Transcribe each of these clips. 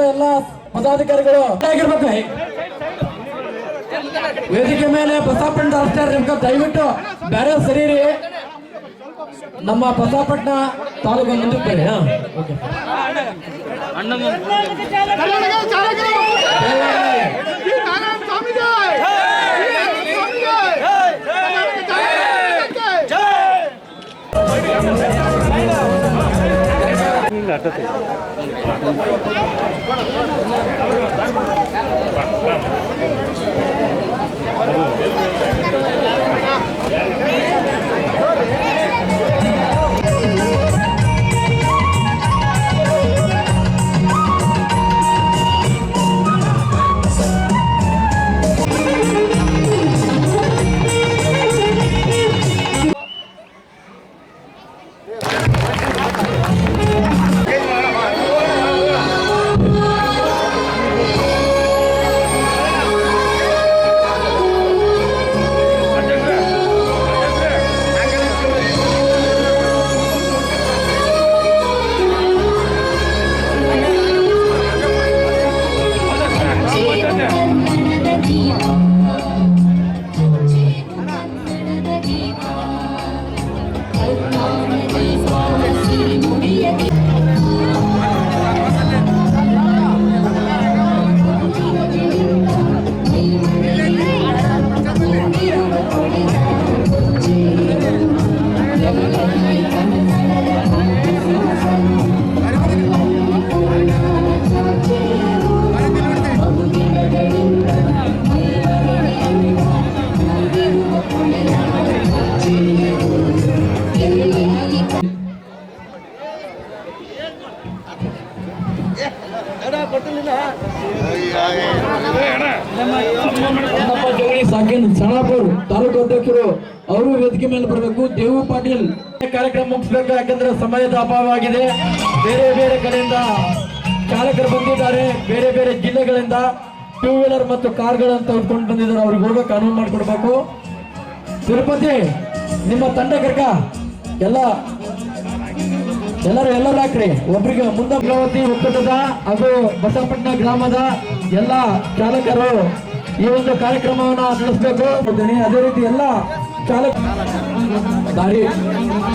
ಘಟಕದ ಎಲ್ಲ ಪದಾಧಿಕಾರಿಗಳು ಆಗಿರ್ಬೇಕು. ವೇದಿಕೆ ಮೇಲೆ ಬಸವಪಟ್ಟಣ ಅಷ್ಟೇ ದಯವಿಟ್ಟು ಬೇರೆ ಸರಿರಿ ನಮ್ಮ ಬಸವಪಟ್ಟಣ ತಾಲೂಕು ಮುಂದಕ್ಕೆ ಬರ್ರಿ ಹಾ? ಓಕೆ. একটাতে ದೇವು ಪಾಟೀಲ್. ಕಾರ್ಯಕ್ರಮ ಮುಗಿಸ್ಬೇಕು, ಯಾಕಂದ್ರೆ ಸಮಯದ ಅಭಾವ ಆಗಿದೆ ಬೇರೆ ಬೇರೆ ಕಡೆಯಿಂದ ಚಾಲಕರು ಬಂದಿದ್ದಾರೆ. ಬೇರೆ ಬೇರೆ ಜಿಲ್ಲೆಗಳಿಂದ ಟೂ ವೀಲರ್ ಮತ್ತು ಕಾರ್ಗಳನ್ನು ತೆಗೆದುಕೊಂಡು ಬಂದಿದ್ದಾರೆ. ಅವ್ರಿಗೆ ಹೋಗಕ್ಕೆ ಅನುವು ಮಾಡಿಕೊಡ್ಬೇಕು. ತಿರುಪತಿ, ನಿಮ್ಮ ತಂಡ ಕರ್ಕ. ಎಲ್ಲ, ಎಲ್ಲರೂ ಎಲ್ಲರೂ ಹಾಕ್ರಿ. ಒಬ್ರಿಗೆ ಮುಂದೆ ಭಗವತಿ ಒಕ್ಕೂಟದ ಹಾಗೂ ಬಸವಪಟ್ಟಣ ಗ್ರಾಮದ ಎಲ್ಲ ಚಾಲಕರು ಈ ಒಂದು ಕಾರ್ಯಕ್ರಮವನ್ನು ನಡೆಸಬೇಕು. ಅದೇ ರೀತಿ ಎಲ್ಲ ಚಾಲಕ ದಾರಿ.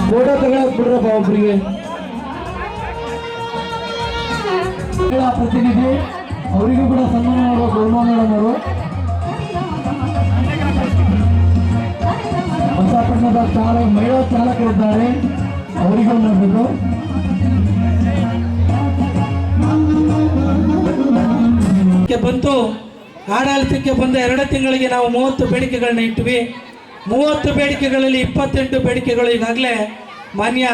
ಫೋಟೋ ತಗೊಳಕ್ ಬಿಡ್ರಪ್ಪ ಒಬ್ರಿಗೆ. ಪ್ರತಿನಿಧಿ, ಅವರಿಗೂ ಕೂಡ ಸನ್ಮಾನ ಮಾಡಬೇಕು ಅವರು ಹೊಸಪಟ್ಟಣದ ಚಾಲ ಮಹಿಳಾ ಚಾಲಕರಿದ್ದಾರೆ. ಅವರಿಗೂ ಮಾಡಬೇಕು ಕ್ಕೆ ಬಂತು ಆಡಳಿತಕ್ಕೆ ಬಂದ ಎರಡು ತಿಂಗಳಿಗೆ ನಾವು ಮೂವತ್ತು ಬೇಡಿಕೆಗಳನ್ನ ಇಟ್ವಿ. ಮೂವತ್ತು ಬೇಡಿಕೆಗಳಲ್ಲಿ ಇಪ್ಪತ್ತೆಂಟು ಬೇಡಿಕೆಗಳು ಈಗಾಗಲೇ ಮಾನ್ಯ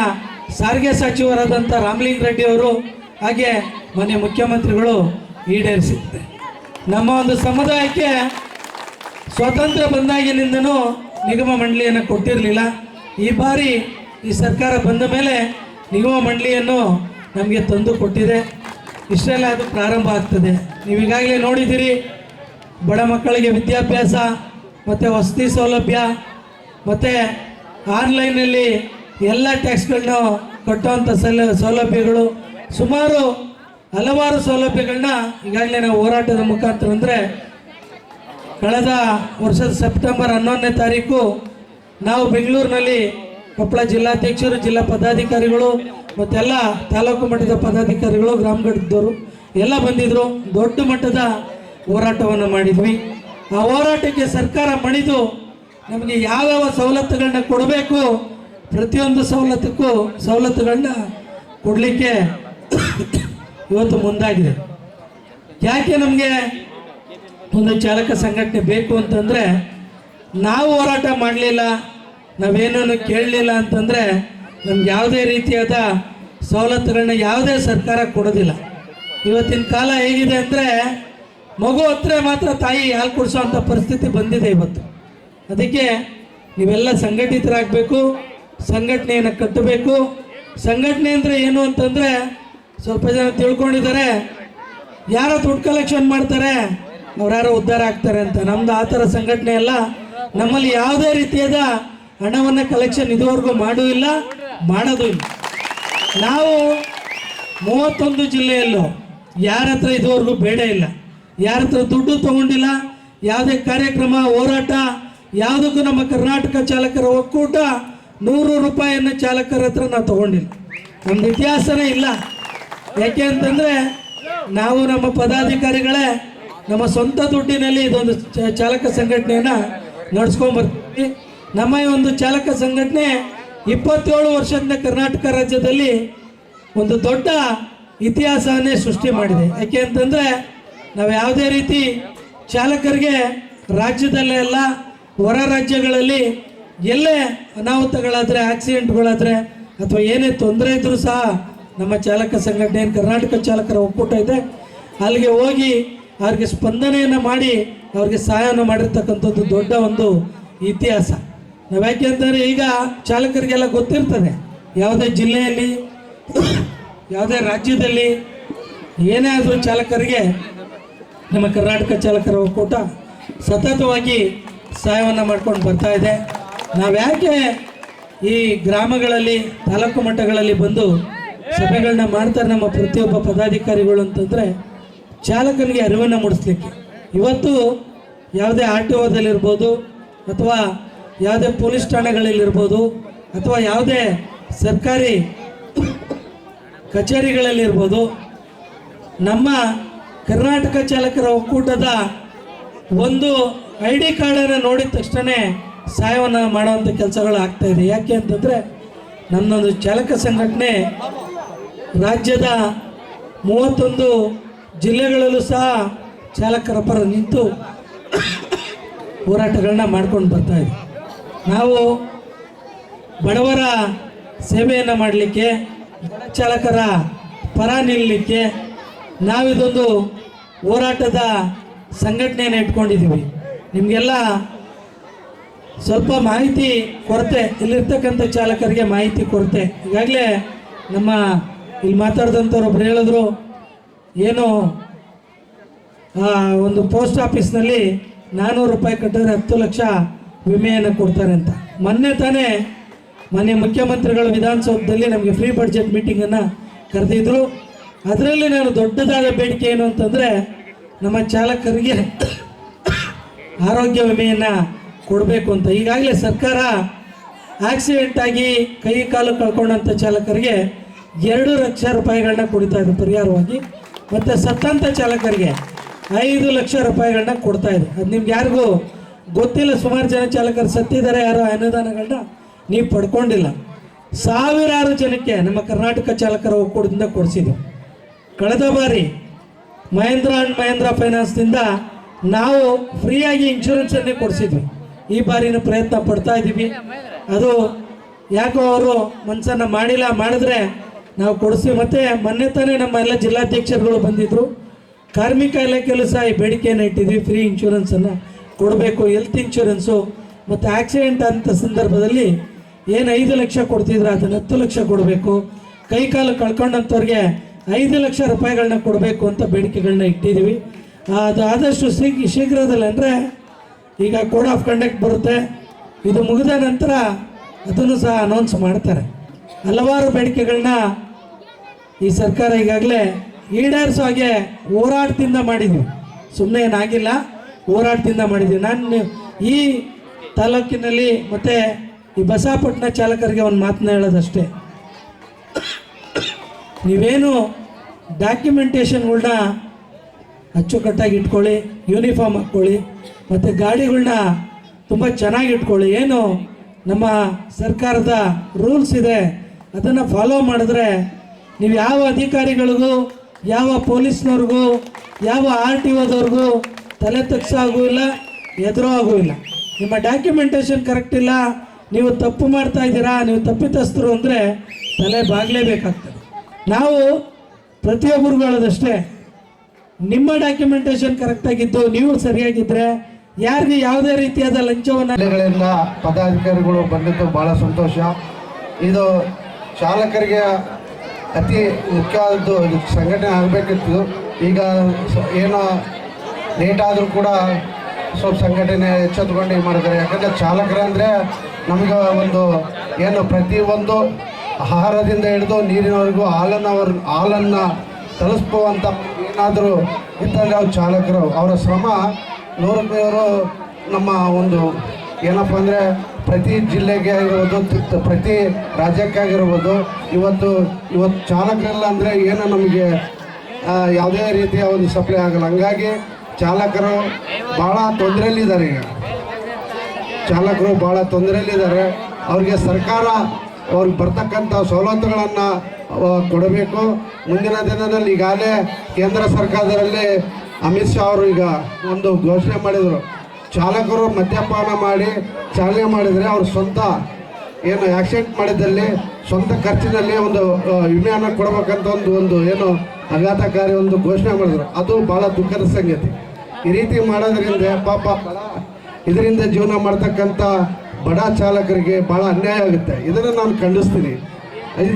ಸಾರಿಗೆ ಸಚಿವರಾದಂಥ ರಾಮಲಿಂಗ ರೆಡ್ಡಿ ಅವರು ಹಾಗೆ ಮಾನ್ಯ ಮುಖ್ಯಮಂತ್ರಿಗಳು ಈಡೇರಿಸಿದ್ದಾರೆ. ನಮ್ಮ ಒಂದು ಸಮುದಾಯಕ್ಕೆ ಸ್ವಾತಂತ್ರ್ಯ ಬಂದಾಗಿನಿಂದನೂ ನಿಗಮ ಮಂಡಳಿಯನ್ನು ಕೊಟ್ಟಿರಲಿಲ್ಲ. ಈ ಬಾರಿ ಈ ಸರ್ಕಾರ ಬಂದ ಮೇಲೆ ನಿಗಮ ಮಂಡಳಿಯನ್ನು ನಮಗೆ ತಂದು ಕೊಟ್ಟಿದೆ. ಇಷ್ಟೆಲ್ಲ ಅದು ಪ್ರಾರಂಭ ಆಗ್ತದೆ. ನೀವು ಈಗಾಗಲೇ ನೋಡಿದ್ದೀರಿ, ಬಡ ಮಕ್ಕಳಿಗೆ ವಿದ್ಯಾಭ್ಯಾಸ ಮತ್ತು ವಸತಿ ಸೌಲಭ್ಯ, ಮತ್ತು ಆನ್ಲೈನಲ್ಲಿ ಎಲ್ಲ ಟ್ಯಾಕ್ಸ್ಗಳನ್ನ ಕಟ್ಟುವಂಥ ಸಲ, ಸೌಲಭ್ಯಗಳು. ಸುಮಾರು ಹಲವಾರು ಸೌಲಭ್ಯಗಳನ್ನ ಈಗಾಗಲೇ ನಾವು ಹೋರಾಟದ ಮುಖಾಂತರ ಅಂದರೆ ಕಳೆದ ವರ್ಷದ ಸೆಪ್ಟೆಂಬರ್ ಹನ್ನೊಂದನೇ ತಾರೀಕು ನಾವು ಬೆಂಗಳೂರಿನಲ್ಲಿ ಕೊಪ್ಪಳ ಜಿಲ್ಲಾಧ್ಯಕ್ಷರು, ಜಿಲ್ಲಾ ಪದಾಧಿಕಾರಿಗಳು ಮತ್ತೆಲ್ಲ ತಾಲೂಕು ಮಟ್ಟದ ಪದಾಧಿಕಾರಿಗಳು ಗ್ರಾಮ ಘಟಕದವರು ಎಲ್ಲ ಬಂದಿದ್ರು. ದೊಡ್ಡ ಮಟ್ಟದ ಹೋರಾಟವನ್ನು ಮಾಡಿದ್ವಿ. ಆ ಹೋರಾಟಕ್ಕೆ ಸರ್ಕಾರ ಮಣಿದು ನಮಗೆ ಯಾವ ಯಾವ ಸವಲತ್ತುಗಳನ್ನ ಕೊಡಬೇಕು, ಪ್ರತಿಯೊಂದು ಸವಲತ್ತಕ್ಕೂ ಸವಲತ್ತುಗಳನ್ನ ಕೊಡಲಿಕ್ಕೆ ಇವತ್ತು ಮುಂದಾಗಿದೆ. ಯಾಕೆ ನಮಗೆ ಒಂದು ಚಾಲಕ ಸಂಘಟನೆ ಬೇಕು ಅಂತಂದರೆ, ನಾವು ಹೋರಾಟ ಮಾಡಲಿಲ್ಲ ನಾವೇನೂ ಕೇಳಲಿಲ್ಲ ಅಂತಂದರೆ, ನಮ್ಗೆ ಯಾವುದೇ ರೀತಿಯಾದ ಸವಲತ್ತುಗಳನ್ನ ಯಾವುದೇ ಸರ್ಕಾರ ಕೊಡೋದಿಲ್ಲ. ಇವತ್ತಿನ ಕಾಲ ಹೇಗಿದೆ ಅಂದರೆ ಮಗು ಹತ್ರ ಮಾತ್ರ ತಾಯಿ ಹಾಲು ಅಂತ ಪರಿಸ್ಥಿತಿ ಬಂದಿದೆ ಇವತ್ತು. ಅದಕ್ಕೆ ನೀವೆಲ್ಲ ಸಂಘಟಿತರಾಗಬೇಕು, ಸಂಘಟನೆಯನ್ನು ಕಟ್ಟಬೇಕು. ಸಂಘಟನೆ ಅಂದರೆ ಏನು ಅಂತಂದರೆ ಸ್ವಲ್ಪ ಜನ ತಿಳ್ಕೊಂಡಿದ್ದಾರೆ. ಯಾರೋ ದುಡ್ಡು ಕಲೆಕ್ಷನ್ ಮಾಡ್ತಾರೆ ಅವ್ರು ಯಾರೋ ಉದ್ಧಾರ ಆಗ್ತಾರೆ ಅಂತ. ನಮ್ದು ಆ ಥರ ಸಂಘಟನೆ ಅಲ್ಲ. ನಮ್ಮಲ್ಲಿ ಯಾವುದೇ ರೀತಿಯಾದ ಹಣವನ್ನು ಕಲೆಕ್ಷನ್ ಇದುವರೆಗೂ ಮಾಡೂ ಇಲ್ಲ, ಮಾಡೋದು ಇಲ್ಲ. ನಾವು ಮೂವತ್ತೊಂದು ಜಿಲ್ಲೆಯಲ್ಲೂ ಯಾರ ಹತ್ರ ಇದುವರೆಗೂ ಬೇಡ ಇಲ್ಲ. ಯಾರ ಹತ್ರ ದುಡ್ಡು ತಗೊಂಡಿಲ್ಲ. ಯಾವುದೇ ಕಾರ್ಯಕ್ರಮ, ಹೋರಾಟ, ಯಾವುದಕ್ಕೂ ನಮ್ಮ ಕರ್ನಾಟಕ ಚಾಲಕರ ಒಕ್ಕೂಟ ನೂರು ರೂಪಾಯಿಯನ್ನು ಚಾಲಕರ ಹತ್ರ ನಾವು ತಗೊಂಡಿಲ್ಲ. ನಮ್ದು ಇತಿಹಾಸನೇ ಇಲ್ಲ. ಯಾಕೆ ಅಂತಂದರೆ ನಾವು ನಮ್ಮ ಪದಾಧಿಕಾರಿಗಳೇ ನಮ್ಮ ಸ್ವಂತ ದುಡ್ಡಿನಲ್ಲಿ ಇದೊಂದು ಚಾಲಕ ಸಂಘಟನೆಯನ್ನು ನಡ್ಸ್ಕೊಂಡ್ ಬರ್ತೀವಿ. ನಮ್ಮ ಈ ಒಂದು ಚಾಲಕ ಸಂಘಟನೆ ಇಪ್ಪತ್ತೇಳು ವರ್ಷದಿಂದ ಕರ್ನಾಟಕ ರಾಜ್ಯದಲ್ಲಿ ಒಂದು ದೊಡ್ಡ ಇತಿಹಾಸವನ್ನೇ ಸೃಷ್ಟಿ ಮಾಡಿದೆ. ಯಾಕೆ ಅಂತಂದರೆ ನಾವು ಯಾವುದೇ ರೀತಿ ಚಾಲಕರಿಗೆ ರಾಜ್ಯದಲ್ಲೇ ಅಲ್ಲ, ಹೊರ ರಾಜ್ಯಗಳಲ್ಲಿ ಎಲ್ಲೇ ಅನಾಹುತಗಳಾದರೆ ಆಕ್ಸಿಡೆಂಟ್ಗಳಾದರೆ ಅಥವಾ ಏನೇ ತೊಂದರೆ ಇದ್ದರೂ ಸಹ ನಮ್ಮ ಚಾಲಕ ಸಂಘಟನೆ ಕರ್ನಾಟಕ ಚಾಲಕರ ಒಕ್ಕೂಟ ಇದೆ, ಅಲ್ಲಿಗೆ ಹೋಗಿ ಅವ್ರಿಗೆ ಸ್ಪಂದನೆಯನ್ನು ಮಾಡಿ ಅವ್ರಿಗೆ ಸಹಾಯವನ್ನು ಮಾಡಿರ್ತಕ್ಕಂಥದ್ದು ದೊಡ್ಡ ಒಂದು ಇತಿಹಾಸ. ನಾವು ಯಾಕೆ ಅಂತಂದರೆ ಈಗ ಚಾಲಕರಿಗೆಲ್ಲ ಗೊತ್ತಿರ್ತದೆ, ಯಾವುದೇ ಜಿಲ್ಲೆಯಲ್ಲಿ, ಯಾವುದೇ ರಾಜ್ಯದಲ್ಲಿ ಏನೇ ಆದರೂ ಚಾಲಕರಿಗೆ ನಮ್ಮ ಕರ್ನಾಟಕ ಚಾಲಕರ ಒಕ್ಕೂಟ ಸತತವಾಗಿ ಸಹಾಯವನ್ನು ಮಾಡ್ಕೊಂಡು ಬರ್ತಾ ಇದೆ. ನಾವು ಯಾಕೆ ಈ ಗ್ರಾಮಗಳಲ್ಲಿ, ತಾಲೂಕು ಮಟ್ಟಗಳಲ್ಲಿ ಬಂದು ಸಭೆಗಳನ್ನ ಮಾಡ್ತಾರೆ ನಮ್ಮ ಪ್ರತಿಯೊಬ್ಬ ಪದಾಧಿಕಾರಿಗಳು ಅಂತಂದರೆ ಚಾಲಕನಿಗೆ ಅರಿವನ್ನು ಮೂಡಿಸ್ಲಿಕ್ಕೆ. ಇವತ್ತು ಯಾವುದೇ ಆರ್ ಟಿ ಓದಲ್ಲಿರ್ಬೋದು ಅಥವಾ ಯಾವುದೇ ಪೊಲೀಸ್ ಠಾಣೆಗಳಲ್ಲಿರ್ಬೋದು ಅಥವಾ ಯಾವುದೇ ಸರ್ಕಾರಿ ಕಚೇರಿಗಳಲ್ಲಿರ್ಬೋದು, ನಮ್ಮ ಕರ್ನಾಟಕ ಚಾಲಕರ ಒಕ್ಕೂಟದ ಒಂದು ಐ ಡಿ ಕಾರ್ಡನ್ನು ನೋಡಿದ ತಕ್ಷಣ ಸಹಾಯವನ್ನು ಮಾಡುವಂಥ ಕೆಲಸಗಳು ಆಗ್ತಾ ಇದೆ. ಯಾಕೆ ಅಂತಂದರೆ ನನ್ನೊಂದು ಚಾಲಕ ಸಂಘಟನೆ ರಾಜ್ಯದ ಮೂವತ್ತೊಂದು ಜಿಲ್ಲೆಗಳಲ್ಲೂ ಸಹ ಚಾಲಕರ ಪರ ನಿಂತು ಹೋರಾಟಗಳನ್ನ ಮಾಡ್ಕೊಂಡು ಬರ್ತಾ ಇದೆ. ನಾವು ಬಡವರ ಸೇವೆಯನ್ನು ಮಾಡಲಿಕ್ಕೆ ಚಾಲಕರ ಪರ ನಿಲ್ಲಲಿಕ್ಕೆ ನಾವಿದೊಂದು ಹೋರಾಟದ ಸಂಘಟನೆಯನ್ನು ಇಟ್ಕೊಂಡಿದ್ದೀವಿ. ನಿಮಗೆಲ್ಲ ಸ್ವಲ್ಪ ಮಾಹಿತಿ ಕೊರತೆ, ಇಲ್ಲಿರ್ತಕ್ಕಂಥ ಚಾಲಕರಿಗೆ ಮಾಹಿತಿ ಕೊರತೆ. ಈಗಾಗಲೇ ನಮ್ಮ ಇಲ್ಲಿ ಮಾತಾಡಿದಂಥವ್ರು ಒಬ್ರು ಹೇಳಿದ್ರು, ಏನು ಒಂದು ಪೋಸ್ಟ್ ಆಫೀಸ್ನಲ್ಲಿ ನಾನ್ನೂರು ರೂಪಾಯಿ ಕಟ್ಟಿದ್ರೆ ಹತ್ತು ಲಕ್ಷ ವಿಮೆಯನ್ನು ಕೊಡ್ತಾರೆ ಅಂತ. ಮೊನ್ನೆ ತಾನೇ ಮಾನ್ಯ ಮುಖ್ಯಮಂತ್ರಿಗಳು ವಿಧಾನಸೌಧದಲ್ಲಿ ನಮಗೆ ಫ್ರೀ ಬಡ್ಜೆಟ್ ಮೀಟಿಂಗನ್ನು ಕರೆದಿದ್ರು. ಅದರಲ್ಲಿ ನಾನು ದೊಡ್ಡದಾದ ಬೇಡಿಕೆ ಏನು ಅಂತಂದರೆ ನಮ್ಮ ಚಾಲಕರಿಗೆ ಆರೋಗ್ಯ ವಿಮೆಯನ್ನು ಕೊಡಬೇಕು ಅಂತ. ಈಗಾಗಲೇ ಸರ್ಕಾರ ಆಕ್ಸಿಡೆಂಟ್ ಆಗಿ ಕೈ ಕಾಲು ಕಳ್ಕೊಂಡಂಥ ಚಾಲಕರಿಗೆ ಎರಡು ಲಕ್ಷ ರೂಪಾಯಿಗಳನ್ನ ಕೊಡ್ತಾ ಇದೆ ಪರಿಹಾರವಾಗಿ. ಮತ್ತು ಸತ್ತಂಥ ಚಾಲಕರಿಗೆ ಐದು ಲಕ್ಷ ರೂಪಾಯಿಗಳನ್ನ ಕೊಡ್ತಾ ಇದೆ. ಅದು ನಿಮ್ಗೆ ಯಾರಿಗೂ ಗೊತ್ತಿಲ್ಲ, ಸುಮಾರು ಜನ ಚಾಲಕರು ಸತ್ತಿದ್ದಾರೆ, ಯಾರೋ ಅನುದಾನಗಳನ್ನ ನೀವು ಪಡ್ಕೊಂಡಿಲ್ಲ. ಸಾವಿರಾರು ಜನಕ್ಕೆ ನಮ್ಮ ಕರ್ನಾಟಕ ಚಾಲಕರ ಒಕ್ಕೂಟದಿಂದ ಕೊಡಿಸಿದ್ವಿ ಕಳೆದ ಬಾರಿ ಮಹೇಂದ್ರ ಅಂಡ್ ಮಹೇಂದ್ರ ಫೈನಾನ್ಸ್ನಿಂದ ನಾವು ಫ್ರೀಯಾಗಿ ಇನ್ಶೂರೆನ್ಸನ್ನೇ ಕೊಡಿಸಿದ್ವಿ. ಈ ಬಾರಿನೂ ಪ್ರಯತ್ನ ಪಡ್ತಾ ಇದ್ದೀವಿ ಅದು ಯಾಕೋ ಅವರು ಮನಸ್ಸನ್ನು ಮಾಡಿಲ್ಲ, ಮಾಡಿದ್ರೆ ನಾವು ಕೊಡಿಸ್ತೀವಿ ಮತ್ತು ಮೊನ್ನೆ ತಾನೇ ನಮ್ಮ ಎಲ್ಲ ಜಿಲ್ಲಾಧ್ಯಕ್ಷರುಗಳು ಬಂದಿದ್ದರು ಕಾರ್ಮಿಕ ಇಲಾಖೆಯಲ್ಲೂ ಸಹ ಈ ಬೇಡಿಕೆಯನ್ನು ಇಟ್ಟಿದ್ವಿ ಫ್ರೀ ಇನ್ಶೂರೆನ್ಸನ್ನು ಕೊಡಬೇಕು ಹೆಲ್ತ್ ಇನ್ಶೂರೆನ್ಸು ಮತ್ತು ಆಕ್ಸಿಡೆಂಟ್ ಅಂತ ಸಂದರ್ಭದಲ್ಲಿ ಏನು ಐದು ಲಕ್ಷ ಕೊಡ್ತಿದ್ರೆ, ಅದನ್ನು ಹತ್ತು ಲಕ್ಷ ಕೊಡಬೇಕು. ಕೈ ಕಾಲು ಕಳ್ಕೊಂಡಂಥವ್ರಿಗೆ ಐದು ಲಕ್ಷ ರೂಪಾಯಿಗಳನ್ನ ಕೊಡಬೇಕು ಅಂತ ಬೇಡಿಕೆಗಳನ್ನ ಇಟ್ಟಿದ್ದೀವಿ. ಅದು ಆದಷ್ಟು ಶೀಘ್ರ ಶೀಘ್ರದಲ್ಲಿ ಅಂದರೆ ಈಗ ಕೋಡ್ ಆಫ್ ಕಂಡಕ್ಟ್ ಬರುತ್ತೆ. ಇದು ಮುಗಿದ ನಂತರ ಅದನ್ನು ಸಹ ಅನೌನ್ಸ್ ಮಾಡ್ತಾರೆ. ಹಲವಾರು ಬೇಡಿಕೆಗಳನ್ನ ಈ ಸರ್ಕಾರ ಈಗಾಗಲೇ ಈಡೇರಿಸೋ ಹಾಗೆ ಹೋರಾಟದಿಂದ ಮಾಡಿದ್ವಿ. ಸುಮ್ಮನೆ ಏನಾಗಿಲ್ಲ, ಹೋರಾಟದಿಂದ ಮಾಡಿದ್ವಿ. ನಾನು ಈ ತಾಲೂಕಿನಲ್ಲಿ ಮತ್ತು ಈ ಬಸಾಪಟ್ಟಣ ಚಾಲಕರಿಗೆ ಒಂದು ಮಾತನ್ನ ಹೇಳೋದಷ್ಟೇ. ನೀವೇನು ಡಾಕ್ಯುಮೆಂಟೇಷನ್ಗಳ್ನ ಅಚ್ಚುಕಟ್ಟಾಗಿ ಇಟ್ಕೊಳ್ಳಿ ಯೂನಿಫಾರ್ಮ್ ಹಾಕ್ಕೊಳ್ಳಿ, ಮತ್ತು ಗಾಡಿಗಳನ್ನ ತುಂಬ ಚೆನ್ನಾಗಿ ಇಟ್ಕೊಳ್ಳಿ. ಏನು ನಮ್ಮ ಸರ್ಕಾರದ ರೂಲ್ಸ್ ಇದೆ, ಅದನ್ನು ಫಾಲೋ ಮಾಡಿದ್ರೆ ನೀವು ಯಾವ ಅಧಿಕಾರಿಗಳಿಗೂ, ಯಾವ ಪೊಲೀಸ್ನವ್ರಿಗೂ, ಯಾವ ಆರ್ ಟಿ ಒದವ್ರಿಗೂ ತಲೆ ತಗ್ಸಾಗೂ ಇಲ್ಲ ಎದುರು ಆಗೂ ಇಲ್ಲ. ನಿಮ್ಮ ಡಾಕ್ಯುಮೆಂಟೇಷನ್ ಕರೆಕ್ಟ್ ಇಲ್ಲ, ನೀವು ತಪ್ಪು ಮಾಡ್ತಾ ಇದ್ದೀರಾ, ನೀವು ತಪ್ಪಿತಸ್ಥರು ಅಂದರೆ ತಲೆ ಬಾಗಲೇಬೇಕಾಗ್ತದೆ. ನಾವು ಪ್ರತಿಯೊಬ್ಬರುಗಳದಷ್ಟೇ ನಿಮ್ಮ ಡಾಕ್ಯುಮೆಂಟೇಶನ್ ಕರೆಕ್ಟಾಗಿದ್ದು ನೀವು ಸರಿಯಾಗಿದ್ದರೆ ಯಾರಿಗೂ ಯಾವುದೇ ರೀತಿಯಾದ ಲಂಚವನ್ನು ಪದಾಧಿಕಾರಿಗಳು ಬಂದಿದ್ದು ಭಾಳ ಸಂತೋಷ. ಇದು ಚಾಲಕರಿಗೆ ಅತಿ ಮುಖ್ಯವಾದದ್ದು ಸಂಘಟನೆ ಆಗಬೇಕಿತ್ತು. ಈಗ ಏನು ಲೇಟ್ ಆದರೂ ಕೂಡ ಸ್ವಲ್ಪ ಸಂಘಟನೆ ಎಚ್ಚೆತ್ಕೊಂಡು ಮಾಡಿದ್ದಾರೆ. ಯಾಕಂದರೆ ಚಾಲಕರಂದರೆ ನಮಗೆ ಒಂದು ಏನು ಪ್ರತಿಯೊಂದು ಆಹಾರದಿಂದ ಹಿಡಿದು ನೀರಿನವರೆಗೂ ಹಾಲನ್ನು ಅವ್ರ ಹಾಲನ್ನು ತಲುಪಿಸುವಂಥ ಏನಾದರೂ ಇತ್ತಂದರೆ ಅವ್ರ ಚಾಲಕರು ಅವರ ಶ್ರಮ ನೂರಕ್ಕೆ ನೂರು ನಮ್ಮ ಒಂದು ಏನಪ್ಪ ಅಂದರೆ ಪ್ರತಿ ಜಿಲ್ಲೆಗೆ ಆಗಿರ್ಬೋದು ಪ್ರತಿ ಪ್ರತಿ ರಾಜ್ಯಕ್ಕಾಗಿರ್ಬೋದು, ಇವತ್ತು ಇವತ್ತು ಚಾಲಕರಿಲ್ಲ ಅಂದರೆ ಏನು ನಮಗೆ ಯಾವುದೇ ರೀತಿಯ ಒಂದು ಸಪ್ಲೈ ಆಗಲ್ಲ. ಹಂಗಾಗಿ ಚಾಲಕರು ಭಾಳ ತೊಂದರೆಯಲ್ಲಿದ್ದಾರೆ ಈಗ. ಚಾಲಕರು ಭಾಳ ತೊಂದರೆಯಲ್ಲಿದ್ದಾರೆ. ಅವ್ರಿಗೆ ಸರ್ಕಾರ ಅವ್ರಿಗೆ ಬರ್ತಕ್ಕಂಥ ಸವಲತ್ತುಗಳನ್ನು ಕೊಡಬೇಕು. ಮುಂದಿನ ದಿನದಲ್ಲಿ ಈಗಾಗಲೇ ಕೇಂದ್ರ ಸರ್ಕಾರದಲ್ಲಿ ಅಮಿತ್ ಶಾ ಅವರು ಈಗ ಒಂದು ಘೋಷಣೆ ಮಾಡಿದರು. ಚಾಲಕರು ಮದ್ಯಪಾನ ಮಾಡಿ ಚಾಲನೆ ಮಾಡಿದರೆ ಅವ್ರ ಸ್ವಂತ ಏನು ಆಕ್ಸಿಡೆಂಟ್ ಮಾಡಿದಲ್ಲಿ ಸ್ವಂತ ಖರ್ಚಿನಲ್ಲಿ ಒಂದು ವಿಮೆಯನ್ನು ಕೊಡಬೇಕಂತ ಒಂದು ಒಂದು ಏನು ಆಘಾತಕಾರಿ ಒಂದು ಘೋಷಣೆ ಮಾಡಿದ್ರು. ಅದು ಭಾಳ ದುಃಖದ ಸಂಗತಿ. ಈ ರೀತಿ ಮಾಡೋದ್ರಿಂದ ಪಾಪ ಇದರಿಂದ ಜೀವನ ಮಾಡ್ತಕ್ಕಂಥ ಬಡ ಚಾಲಕರಿಗೆ ಭಾಳ ಅನ್ಯಾಯ ಆಗುತ್ತೆ. ಇದನ್ನು ನಾನು ಖಂಡಿಸ್ತೀನಿ.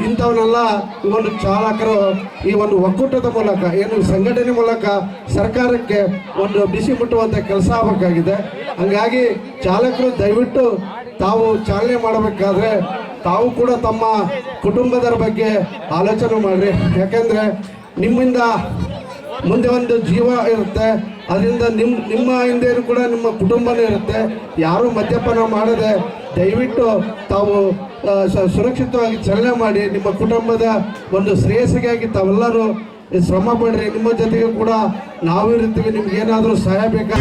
ಇಂಥವನ್ನೆಲ್ಲ ಈ ಒಂದು ಚಾಲಕರು, ಈ ಒಂದು ಒಕ್ಕೂಟದ ಮೂಲಕ, ಏನು ಸಂಘಟನೆ ಮೂಲಕ ಸರ್ಕಾರಕ್ಕೆ ಒಂದು ಬಿಸಿ ಮುಟ್ಟುವಂಥ ಕೆಲಸ ಆಗಬೇಕಾಗಿದೆ. ಹಂಗಾಗಿ ಚಾಲಕರು ದಯವಿಟ್ಟು ತಾವು ಚಾಲನೆ ಮಾಡಬೇಕಾದ್ರೆ ತಾವು ಕೂಡ ತಮ್ಮ ಕುಟುಂಬದರ ಬಗ್ಗೆ ಆಲೋಚನೆ ಮಾಡಿರಿ. ಯಾಕೆಂದರೆ ನಿಮ್ಮಿಂದ ಮುಂದೆ ಒಂದು ಜೀವ ಇರುತ್ತೆ. ಅದರಿಂದ ನಿಮ್ಮ ನಿಮ್ಮ ಹಿಂದೆಯೂ ಕೂಡ ನಿಮ್ಮ ಕುಟುಂಬನೇ ಇರುತ್ತೆ. ಯಾರೂ ಮದ್ಯಪಾನ ಮಾಡದೆ ದಯವಿಟ್ಟು ತಾವು ಸುರಕ್ಷಿತವಾಗಿ ಚಲನೆ ಮಾಡಿ ನಿಮ್ಮ ಕುಟುಂಬದ ಒಂದು ಶ್ರೇಯಸ್ಸಿಗಾಗಿ ತಾವೆಲ್ಲರೂ ಶ್ರಮ ಪಡ್ರಿ. ನಿಮ್ಮ ಜೊತೆಗೆ ಕೂಡ ನಾವು ಇರ್ತೀವಿ ನಿಮ್ಗೆ ಏನಾದರೂ ಸಹಾಯ ಬೇಕಾ